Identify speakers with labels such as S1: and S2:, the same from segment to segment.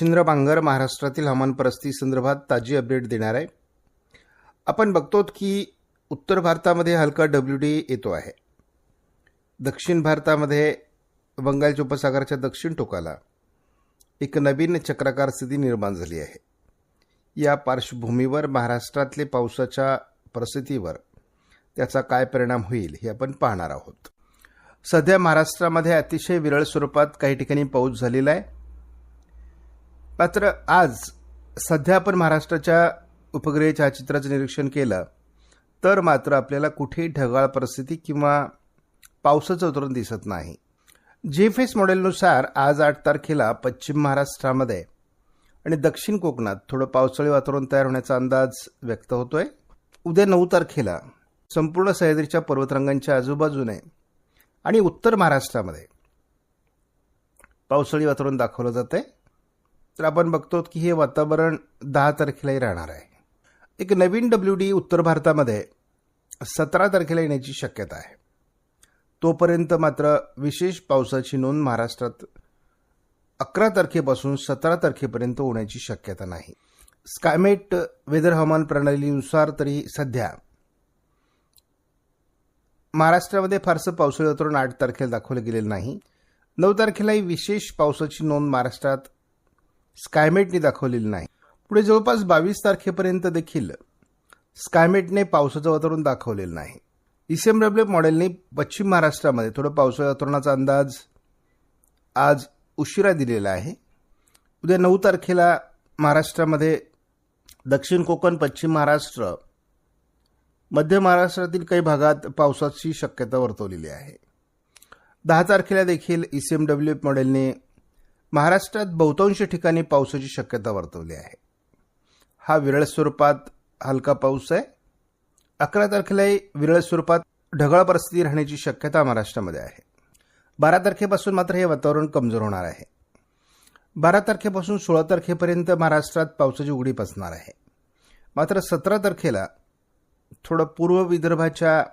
S1: शिंद्र बांगर महाराष्ट्रातील हवामान परिस्थिती संदर्भात ताजी अपडेट देणार आहे. आपण बघतो की उत्तर भारतामध्ये हलका डब्ल्यू डी येतो आहे. दक्षिण भारतामध्ये बंगालच्या उपसागराच्या दक्षिण टोकाला एक नवीन चक्राकार स्थिती निर्माण झाली आहे. या पार्श्वभूमीवर महाराष्ट्रातले पावसाच्या परिस्थितीवर त्याचा काय परिणाम होईल हे आपण पाहणार आहोत. सध्या महाराष्ट्रामध्ये अतिशय विरळ स्वरूपात काही ठिकाणी पाऊस झालेला आहे. मात्र आज सध्या आपण महाराष्ट्राच्या उपग्रह छायाचित्राचं निरीक्षण केलं तर मात्र आपल्याला कुठेही ढगाळ परिस्थिती किंवा पावसाचं उतरण दिसत नाही. जे फेस मॉडेलनुसार आज आठ तारखेला पश्चिम महाराष्ट्रामध्ये आणि दक्षिण कोकणात थोडं पावसाळी वातावरण तयार होण्याचा अंदाज व्यक्त होतोय. उद्या नऊ तारखेला संपूर्ण सह्याद्रीच्या पर्वतरांगांच्या आजूबाजूने आणि उत्तर महाराष्ट्रामध्ये पावसाळी वातावरण दाखवलं जात आहे तर आपण बघतो की हे वातावरण दहा तारखेलाही राहणार आहे. एक नवीन डब्ल्यू डी उत्तर भारतामध्ये सतरा तारखेला येण्याची शक्यता आहे. तोपर्यंत मात्र विशेष पावसाची नोंद महाराष्ट्रात अकरा तारखेपासून सतरा तारखेपर्यंत होण्याची शक्यता नाही. स्कायमेट वेदर हवामान प्रणालीनुसार तरी सध्या महाराष्ट्रामध्ये फारसं पावसाळी वातावरण आठ तारखेला दाखवलं गेलेलं नाही. नऊ तारखेलाही विशेष पावसाची नोंद महाराष्ट्रात स्कायमेटने दाखवलेली नाही. पुढे जवळपास बावीस तारखेपर्यंत देखील स्कायमेटने पावसाचं वातावरण दाखवलेलं नाही. डब्ल्यू मॉडेलने पश्चिम महाराष्ट्रामध्ये थोडं पावसाळ्या वातावरणाचा अंदाज आज उशिरा दिलेला आहे. उद्या नऊ तारखेला महाराष्ट्रामध्ये दक्षिण कोकण पश्चिम महाराष्ट्र मध्य महाराष्ट्रातील काही भागात पावसाची शक्यता वर्तवलेली आहे. दहा तारखेला देखील ई सी एम डब्ल्यू मॉडेलने महाराष्ट्रात बहुतांश ठिकाणी पावसाची शक्यता वर्तवली आहे. हा विरळ स्वरूपात हलका पाऊस आहे. अकरा तारखेलाही विरळ स्वरूपात ढगाळ परिस्थिती राहण्याची शक्यता महाराष्ट्रामध्ये आहे. बारा तारखेपासून मात्र हे वातावरण कमजोर होणार आहे. बारा तारखेपासून सोळा तारखेपर्यंत महाराष्ट्रात पावसाची उघडीप असणार आहे. मात्र सतरा तारखेला थोडं पूर्व विदर्भाच्या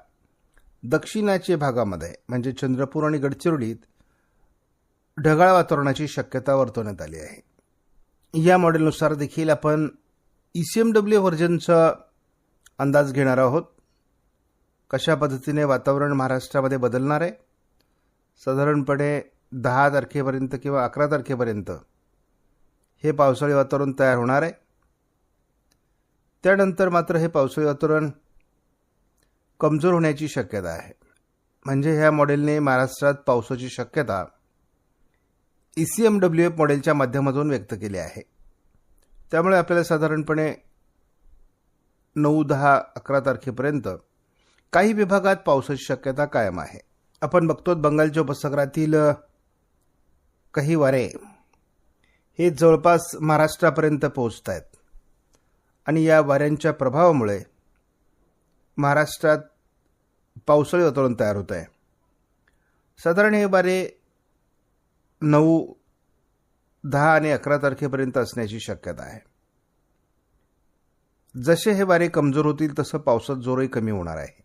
S1: दक्षिणाच्या भागामध्ये म्हणजे चंद्रपूर आणि गडचिरोलीत ढगाळ वातावरणाची शक्यता वर्तवण्यात आली आहे. या मॉडेलनुसार देखील आपण ई सी एम डब्ल्यू व्हर्जनचा अंदाज घेणार आहोत. कशा पद्धतीने वातावरण महाराष्ट्रामध्ये बदलणार आहे? साधारणपणे दहा तारखेपर्यंत किंवा अकरा तारखेपर्यंत हे पावसाळी वातावरण तयार होणार आहे. त्यानंतर मात्र हे पावसाळी वातावरण कमजोर होण्याची शक्यता आहे. म्हणजे ह्या मॉडेलने महाराष्ट्रात पावसाची शक्यता E C M W F मॉडेलच्या माध्यमातून व्यक्त केली आहे. त्यामुळे आपल्याला साधारणपणे नऊ दहा अकरा तारखेपर्यंत काही विभागात पावसाची शक्यता कायम आहे. आपण बघतो बंगालच्या उपसागरातील काही वारे हे जवळपास महाराष्ट्रापर्यंत पोहोचत आहेत आणि या वाऱ्यांच्या प्रभावामुळे महाराष्ट्रात पावसाळी वातावरण तयार होत आहे. साधारण हे वारे नऊ दहा आणि अकरा तारखेपर्यंत असण्याची शक्यता आहे. जसे हे वारे कमजोर होतील तसं पावसात जोरही कमी होणार आहे.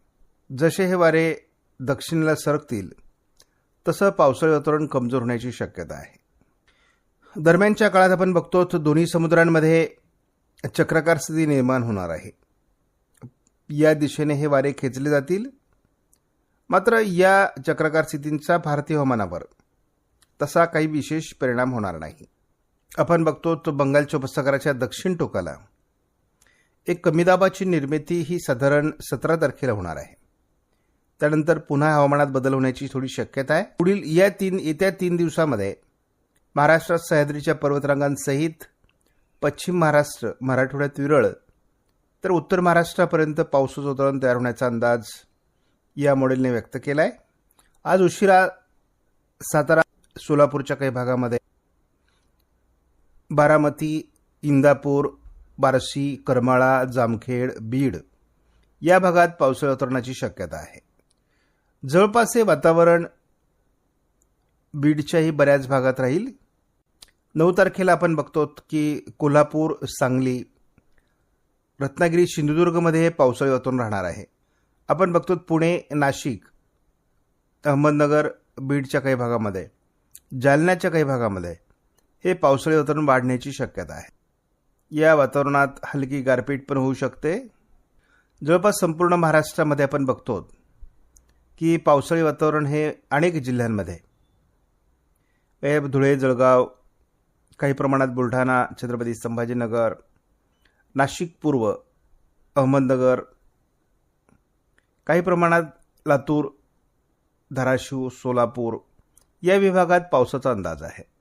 S1: जसे हे वारे दक्षिणेला सरकतील तसं पावसाळी वातावरण कमजोर होण्याची शक्यता आहे. दरम्यानच्या काळात आपण बघतो दोन्ही समुद्रांमध्ये चक्राकार स्थिती निर्माण होणार आहे. या दिशेने हे वारे खेचले जातील. मात्र या चक्राकार स्थितींचा भारतीय हवामानावर तसा काही विशेष परिणाम होणार नाही. आपण बघतो तो बंगालच्या उपसागराच्या दक्षिण टोकाला. एक कमी दाबाची निर्मिती ही साधारण सतरा तारखेला होणार आहे. त्यानंतर पुन्हा हवामानात बदल होण्याची थोडी शक्यता आहे. पुढील या तीन येत्या तीन दिवसामध्ये महाराष्ट्रात सह्याद्रीच्या पर्वतरांगांसहित पश्चिम महाराष्ट्र मराठवाड्यात विरळ तर उत्तर महाराष्ट्रापर्यंत पावसाचं वातावरण तयार होण्याचा अंदाज या मॉडेलने व्यक्त केला आहे आज उशिरा सातारा सोलापूरच्या काही भागामध्ये. बारामती इंदापूर बारसी करमाळा जामखेड बीड या भागात पावसाळी उतरण्याची शक्यता आहे. जवळपास हे वातावरण बीडच्याही बऱ्याच भागात राहील. नऊ तारखेला आपण बघतो की कोल्हापूर सांगली रत्नागिरी सिंधुदुर्गमध्ये हे पावसाळी वातावरण राहणार आहे. आपण बघतो पुणे नाशिक अहमदनगर बीडच्या काही भागामध्ये. जालन्याच्या काही भागामध्ये हे पावसाळी वातावरण वाढण्याची शक्यता आहे. या वातावरणात हलकी गारपीट पण होऊ शकते. जवळपास संपूर्ण महाराष्ट्रामध्ये आपण बघतो की पावसाळी वातावरण हे अनेक जिल्ह्यांमध्ये धुळे जळगाव काही प्रमाणात बुलढाणा छत्रपती संभाजीनगर नाशिक पूर्व अहमदनगर काही प्रमाणात लातूर धाराशिव सोलापूर या विभागात पावसाचा अंदाज आहे